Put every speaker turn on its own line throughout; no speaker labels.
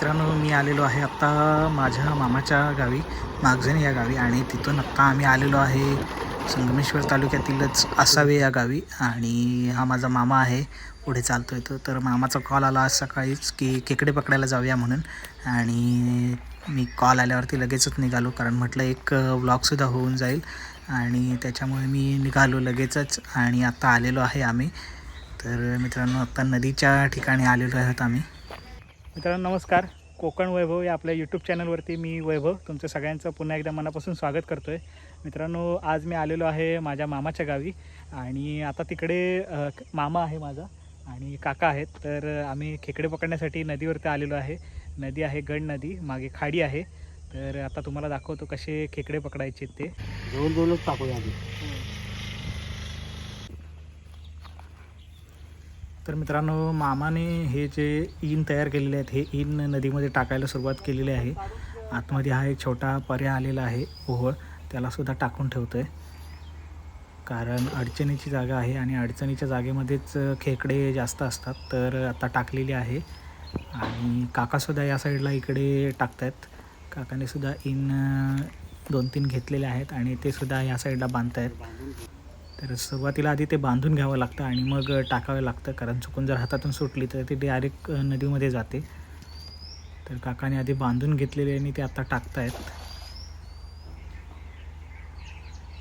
मित्रांनो मी आलेलो आहे आत्ता माझ्या मामाच्या गावी मागझणी या गावी आणि तिथून आत्ता आम्ही आलेलो आहे संगमेश्वर तालुक्यातीलच असावे या गावी आणि हा माझा मामा आहे पुढे चालतो येतो तर मामाचा कॉल आला आज सकाळीच की खेकडे पकडायला जाऊया म्हणून आणि मी कॉल आल्यावरती लगेचच निघालो कारण म्हटलं एक व्लॉगसुद्धा होऊन जाईल आणि त्याच्यामुळे मी निघालो लगेचच आणि आत्ता आलेलो आहे आम्ही. तर मित्रांनो आत्ता नदीच्या ठिकाणी आलेलो आहोत आम्ही. मित्रांनो नमस्कार. कोकण वैभव या आपल्या यूट्यूब चॅनलवरती मी वैभव तुमचं सगळ्यांचं पुन्हा एकदा मनापासून स्वागत करतो आहे मित्रांनो आज मी आलेलो आहे माझ्या मामाच्या गावी आणि आता तिकडे मामा आहे माझा आणि काका आहेत. तर आम्ही खेकडे पकडण्यासाठी नदीवरती आलेलो आहे. नदी आहे गड नदी मागे खाडी आहे. तर आता तुम्हाला दाखवतो कसे खेकडे पकडायचे ते.
जवळ जवळच टाकूया आधी.
तर मित्रांनो मामाने हे जे इन तयार केलेले आहेत हे इन नदीमध्ये टाकायला सुरुवात केलेली आहे. आतमध्ये हा एक छोटा पर्याय आलेला आहे ओहळ. त्यालासुद्धा टाकून ठेवतो आहे कारण अडचणीची जागा आहे आणि अडचणीच्या जागेमध्येच खेकडे जास्त असतात तर आता टाकलेली आहे. आणि काकासुद्धा या साईडला इकडे टाकत आहेत काकाने सुद्धा इन दोन तीन घेतलेले आहेत आणि ते सुद्धा या साईडला बांधत आहेत तर सुरुवातीला आधी ते बांधून घ्यावं लागतं आणि मग टाकावं लागतं. कारण चुकून जर हातातून सुटली तर ती डायरेक्ट नदीमध्ये जाते. तर काकाने आधी बांधून घेतलेले आणि ते आता टाकतायत.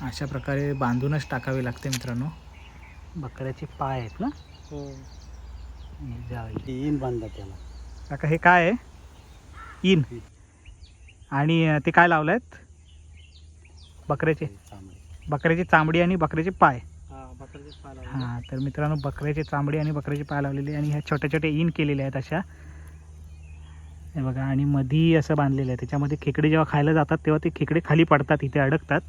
अशा प्रकारे बांधूनच टाकावे लागते मित्रांनो. बकऱ्याचे पाय आहेत ना? हे.
तीन बांधला त्याला.
काका हे काय आहे? इन. आणि ते काय लावलं आहेत बकऱ्याचे बकऱ्याची चामडी आणि बकऱ्याचे पाय.
हा
हां तर मित्रांनो बकऱ्याची चांबडी आणि बकऱ्याचे पाय लावलेले आणि ह्या छोट्या छोट्या इन केलेल्या आहेत अशा. हे बघा आणि मधी असं बांधलेलं आहे. त्याच्यामध्ये खेकडे जेव्हा खायला जातात तेव्हा ते खेकडे खाली पडतात इथे अडकतात.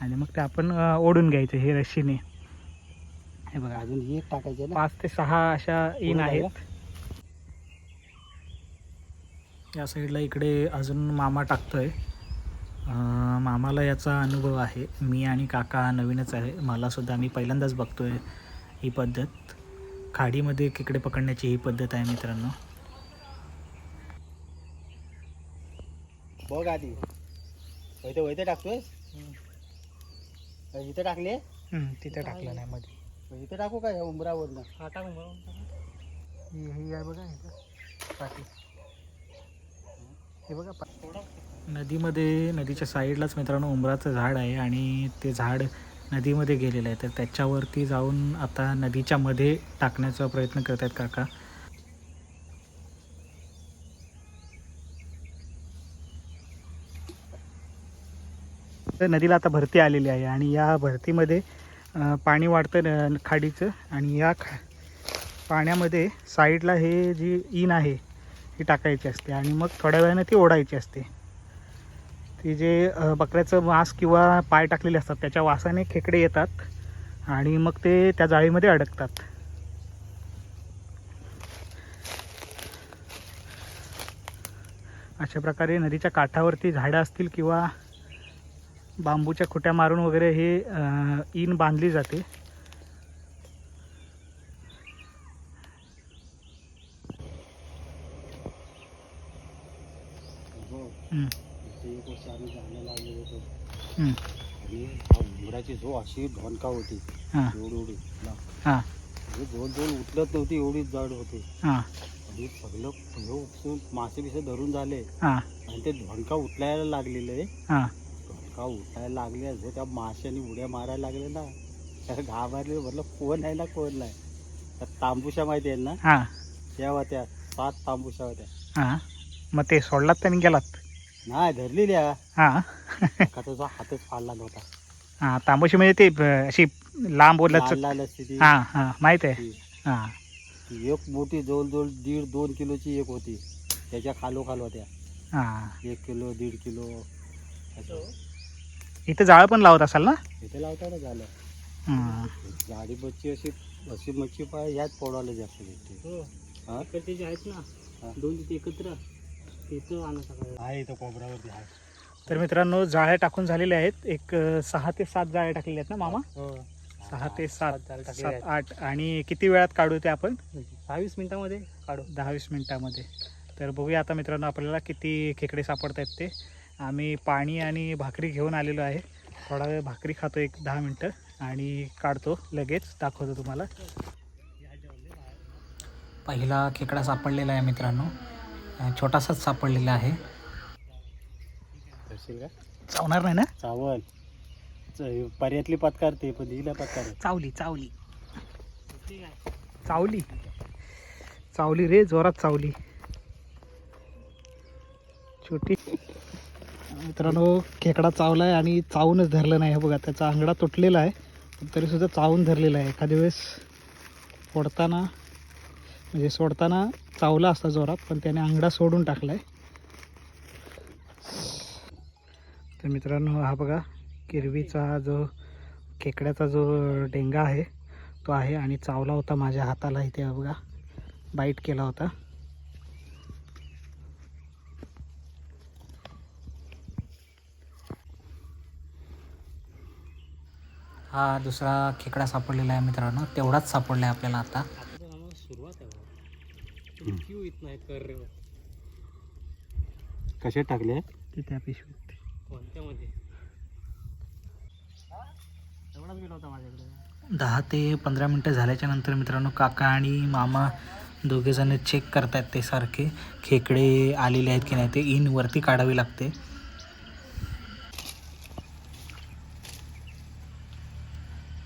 आणि मग ते आपण ओढून घ्यायचं हे रश्शीने हे बघा
अजून ही एक टाकायची
पाच ते सहा अशा इन आहेत. या साईडला इकडे अजून मामा टाकतोय. अं, मामाला याचा अनुभव आहे. मी आणि काका नवीनच आहे. मला सुद्धा मी पहिल्यांदाच बघतोय ही पद्धत. खाडीमध्ये खेकडे पकडण्याची ही पद्धत आहे मित्रांनो.
बघ आधी. वैते वैते टाकतोय इथे टाकले?
तिथे टाकलं नाही मध्ये.
इथे टाकू का या उंबरावरनं?
हा टाकून ही ही आहे बघा हे बघा नदीमध्ये नदीच्या साईडलाच मित्रांनो उंबराचं झाड आहे आणि ते झाड नदीमध्ये गेलेलं आहे. तर त्याच्यावरती जाऊन आता नदीच्या मध्ये टाकण्याचा प्रयत्न करत आहेत काका. तर नदीला आता भरती आलेली आहे आणि या भरतीमध्ये पाणी वाढतं खाडीचं आणि या खा पाण्यामध्ये साईडला हे जी इन आहे ही टाकायची असते आणि मग थोड्या वेळानं ती ओढायची असते. ती जे बकऱ्याचं मांस किंवा पाय टाकलेले असतात त्याच्या वासाने खेकडे येतात आणि मग ते त्या जाळीमध्ये अडकतात. अशा प्रकारे नदीच्या काठावरती झाडं असतील किंवा बांबूच्या खुट्या मारून वगैरे हे इन बांधली जाते. हम्म,
इथे एक वर्ष आम्ही जायला लागले होतो आणि हा उंबराची जो अशी ढोनका होती
हां.
एवढी एवढी ना.
हां.
म्हणजे उचलत नव्हती एवढी जड होती.
हां.
आणि सगळं फुलं उपसून मासे बिसे धरून झाले.
हां.
आणि ते ढोनका उठलायला लागलेले.
हां.
ढोनका उठायला लागले जे त्या माशाने उड्या मारायला लागले ना त्या घाबरले म्हटलं कोण आहे ना कोण नाही. त्या तांबुशा माहिती आहे ना?
हां.
त्या होत्या सात तांबुशा होत्या.
हां. मग ते सोडलात त्यांनी गेलात?
नाही धरलेल्या
हां.
का त्याचा हातच फाडला नव्हता.
हां तांबूशी म्हणजे ते अशी लांब
लाल असते ती.
हां हां माहीत आहे. हां.
ती एक मोठी जवळजवळ दीड दोन किलोची एक होती. त्याच्या खालोखाल होत्या.
हां.
एक किलो दीड किलो असं
इथं जाळं पण लावत असाल ना?
इथे लावता ना झालं.
हं.
जाडी मच्छी अशी अशी मच्छी पाय ह्याच पोडायला जास्त भेटते. हा?
जे आहेत ना
हा.
दोन तिथे एकत्र.
आहे इथं कोपऱ्यावरती आहे.
तर मित्रांनो जाळ्या टाकून झालेल्या आहेत. एक सहा ते सात जाळ्या टाकलेल्या आहेत ना मामा?
हो.
सहा ते सात सात आठ. आणि किती वेळात काढू ते आपण?
सहावीस मिनिटामध्ये काढू.
दहा वीस मिनिटामध्ये. तर बघूया आता मित्रांनो आपल्याला किती खेकडे सापडत आहेत ते. आम्ही पाणी आणि भाकरी घेऊन आलेलो आहे. थोडा वेळ भाकरी खातो एक दहा मिनटं आणि काढतो लगेच. दाखवतो तुम्हाला. पहिला खेकडा सापडलेला आहे मित्रांनो. छोटासाच सापडलेला आहे. चावणार नाही ना?
चावल. च- पर्यातली पत्कार ते पण दिला पत्कार.
चावली चावली. चावली. चावली रे जोरात चावली. छोटी. मित्रांनो खेकडा चावला आहे आणि चावूनच धरलं नाही. हे बघा त्याचा अंगडा तुटलेला आहे. तरीसुद्धा चावून धरलेला आहे. एखाद्या वेळेस फोडताना म्हणजे सोडताना चावला असता जोरात पण त्याने अंगडा सोडून टाकला आहे तर मित्रांनो हा बघा किरवीचा जो खेकड्याचा जो डेंगा आहे तो आहे आणि चावला होता माझ्या हाताला इथे बघा बाईट केला होता. हा दुसरा खेकडा सापडलेला आहे मित्रांनो तेवढाच सापडला आहे आपल्याला आता
सुरुवात आहे. क्यू येत नाही कसे टाकले?
तिथे पिशवीत
कोणत्यामध्ये एवढाच गेला होता माझ्याकडे.
दहा ते पंधरा मिनटं झाल्याच्यानंतर मित्रांनो काका आणि मामा दोघेजण चेक करतायत ते सारखे खेकडे आलेले आहेत की नाही ते इन वरती काढावी लागते.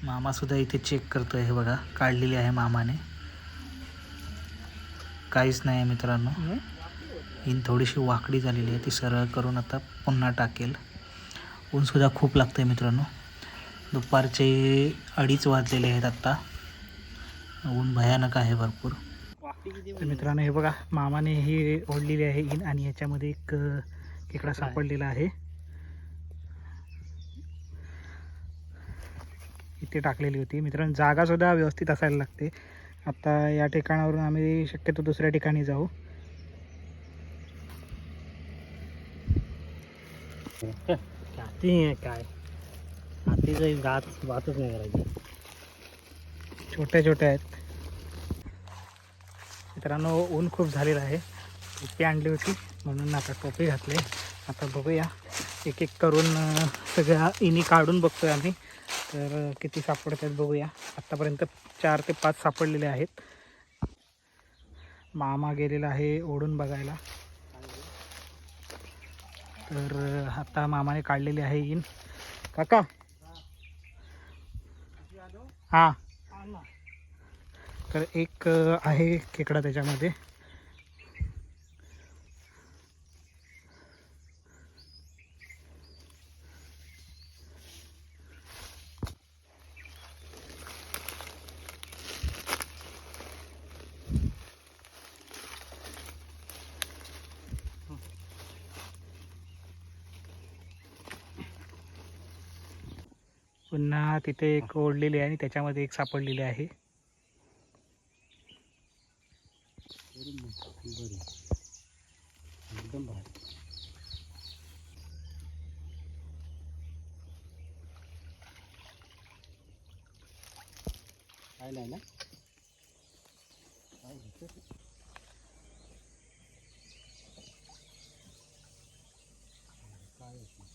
मामासुद्धा इथे चेक करतोय हे बघा काढलेली आहे मामाने. काहीच नाही आहे मित्रांनो इन थोडीशी वाकडी झालेली आहे ती सरळ करून आता पुन्हा टाकेल. ऊनसुद्धा खूप लागतं आहे मित्रांनो. दुपारचे अडीच वाजलेले आहेत आत्ता. ऊन भयानक आहे भरपूर. तर मित्रांनो हे बघा मामाने ही ओढलेली आहे इन आणि याच्यामध्ये एक खेकडा सापडलेला आहे. इथे टाकलेली होती. मित्रांनो जागासुद्धा व्यवस्थित असायला लागते. आता या ठिकाणावरून आम्ही शक्यतो दुसऱ्या ठिकाणी जाऊ.
हाती आहे काय? हातीचं गात वाहतच नाही करायची.
छोट्या छोट्या आहेत. मित्रांनो ऊन खूप झालेलं आहे. टोपी आणली होती म्हणून आता टोपी घातली. आता बघूया एक एक करून सगळ्या इनी काढून बघतोय आम्ही. तर किती सापडत आहेत बघूया. आत्तापर्यंत चार ते पाच सापडलेले आहेत. मामा गेलेला आहे ओढून बघायला. तर आता मामाने काढलेली आहे इन. काका? हां. तर एक आहे खेकडा त्याच्यामध्ये. पुन्हा तिथे एक ओढलेली आहे आणि त्याच्यामध्ये एक सापडलेली आहे.
एकदम भारी काय नाही ना काय घेतलं? काय येत नाही.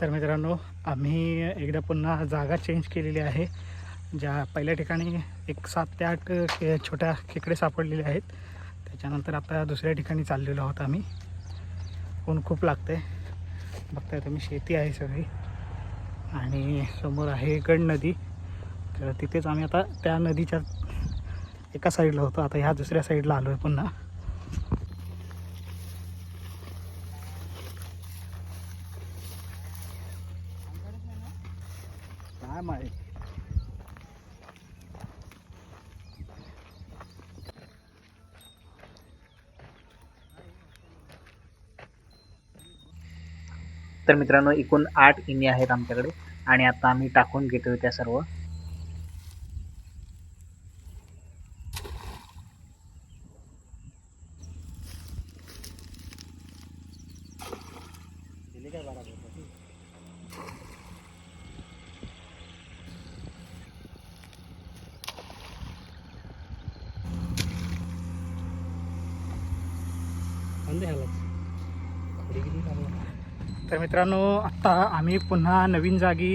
तर मित्रांनो आम्ही एकदा पुन्हा जागा चेंज केलेली आहे ज्या पहिल्या ठिकाणी एक सात ते आठ खे छोट्या खेकडे सापडलेले आहेत. त्याच्यानंतर आता दुसऱ्या ठिकाणी चाललेलो आहोत आम्ही. ऊन खूप लागते बघताय तुम्ही शेती आहे सगळी. आणि समोर आहे गड नदी. तर तिथेच आम्ही आता त्या नदीच्या एका साईडला होतो. आता ह्या दुसऱ्या साईडला आलो आहे पुन्हा.
काय माहिती?
तर मित्रांनो एकूण आठ इनी आहेत आमच्याकडे. आणि आता आम्ही टाकून घेतोय त्या सर्व. तर मित्रांनो आत्ता आम्ही पुन्हा नवीन जागी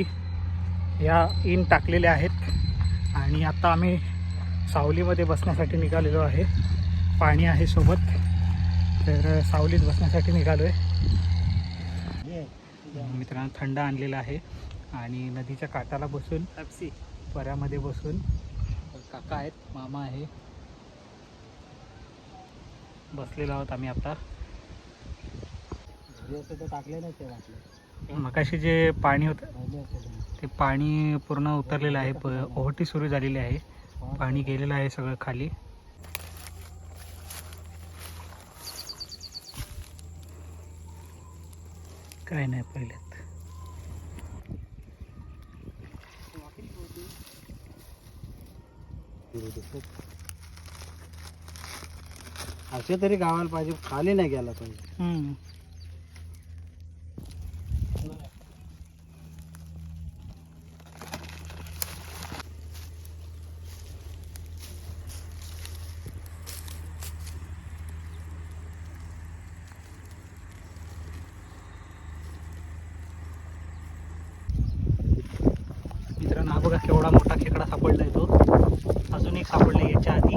या इन टाकलेल्या आहेत. आणि आता आम्ही सावलीमध्ये बसण्यासाठी निघालेलो आहे. पाणी आहे सोबत. तर सावलीत बसण्यासाठी निघालो आहे मित्रांनो थंड आणलेला आहे. आणि नदीच्या काठाला बसून पऱ्यामध्ये बसून काका आहेत मामा आहे. बसलेलो आहोत आम्ही आता.
टाकले नाही ते वाटलं.
मगाशी जे पाणी होतं ते. पाणी पूर्ण उतरलेलं आहे प ओहोटी सुरू झालेली आहे. पाणी गेलेलं आहे सगळं खाली. काय नाही पहिल्यात
असे तरी गावाला पाहिजे खाली नाही गेला पाहिजे.
केवढा मोठा खेकडा सापडलाय तो. अजून एक सापडला याच्या आधी.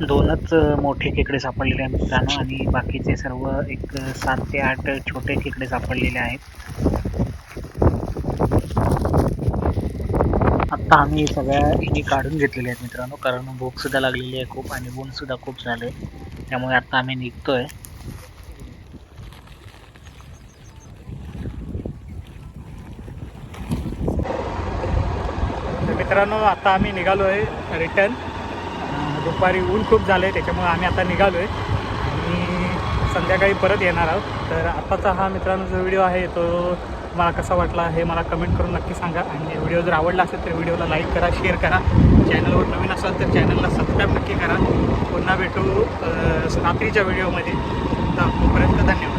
दोनच मोठे खेकडे सापडलेले आहेत मित्रांनो आणि बाकीचे सर्व एक सात ते आठ छोटे खेकडे सापडलेले आहेत. आत्ता आम्ही सगळ्या इनी काढून घेतलेले आहेत मित्रांनो कारण भूकसुद्धा लागलेली आहे खूप आणि ऊन सुद्धा खूप झाले त्यामुळे आत्ता आम्ही निघतोय तर मित्रांनो आता आम्ही निघालो आहे रिटर्न दुपारी ऊन खूप झालं आहे त्याच्यामुळे आम्ही आता निघालो आहे आणि संध्याकाळी परत येणार आहोत. तर आत्ताचा हा मित्रांनो जो व्हिडिओ आहे तो मला कसा वाटला हे मला कमेंट करून नक्की सांगा. आणि व्हिडिओ जर आवडला असेल तर व्हिडिओला लाईक करा शेअर करा. चॅनलवर नवीन असाल तर चॅनलला सबस्क्राईब नक्की करा. पुन्हा भेटू रात्रीच्या व्हिडिओमध्ये तर तोपर्यंत धन्यवाद.